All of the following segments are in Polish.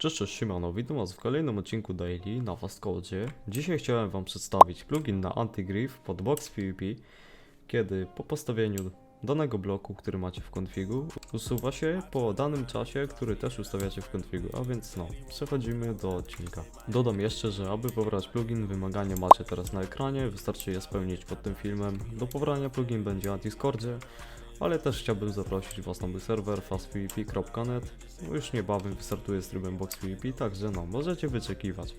Cześć, cześć, siemano, witam was w kolejnym odcinku Daily na Fastcode. Dzisiaj chciałem wam przedstawić plugin na Antigriff pod Box PvP, kiedy po postawieniu danego bloku, który macie w konfigu, usuwa się po danym czasie, który też ustawiacie w konfigu, a więc no, przechodzimy do odcinka. Dodam jeszcze, że aby pobrać plugin, wymagania macie teraz na ekranie, wystarczy je spełnić pod tym filmem. Do pobrania plugin będzie na Discordzie, ale też chciałbym zaprosić Was na mój serwer fastpvp.net. No już niebawem z trybem Box PvP, także no, możecie wyczekiwać.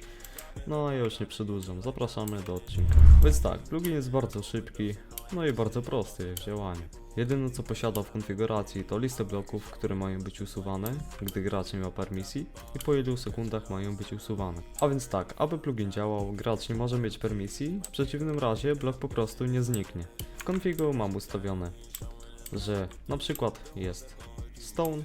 No a ja już nie przedłużam, zapraszamy do odcinka. Więc tak, plugin jest bardzo szybki, no i bardzo prosty w działaniu. Jedyne co posiada w konfiguracji to listę bloków, które mają być usuwane, gdy gracz nie ma permisji i po ilu sekundach mają być usuwane. A więc tak, aby plugin działał, gracz nie może mieć permisji, w przeciwnym razie blok po prostu nie zniknie. W konfigu mam ustawione że na przykład jest stone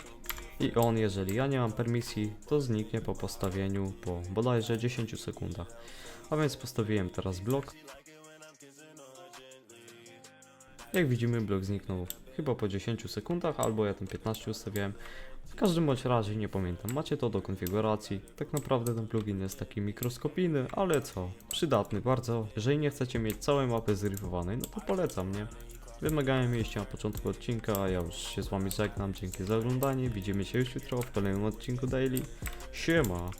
i on, jeżeli ja nie mam permisji, to zniknie po postawieniu po bodajże 10 sekundach. A więc postawiłem teraz blok. Jak widzimy, blok zniknął chyba po 10 sekundach, albo ja ten 15 ustawiałem. W każdym bądź razie nie pamiętam, macie to do konfiguracji. Tak naprawdę ten plugin jest taki mikroskopijny, ale co, przydatny bardzo. Jeżeli nie chcecie mieć całej mapy zryfowanej, no to polecam, nie? Wymagają mieliście na początku odcinka, a ja już się z wami żegnam, dzięki za oglądanie, widzimy się już jutro w kolejnym odcinku Daily. Siema!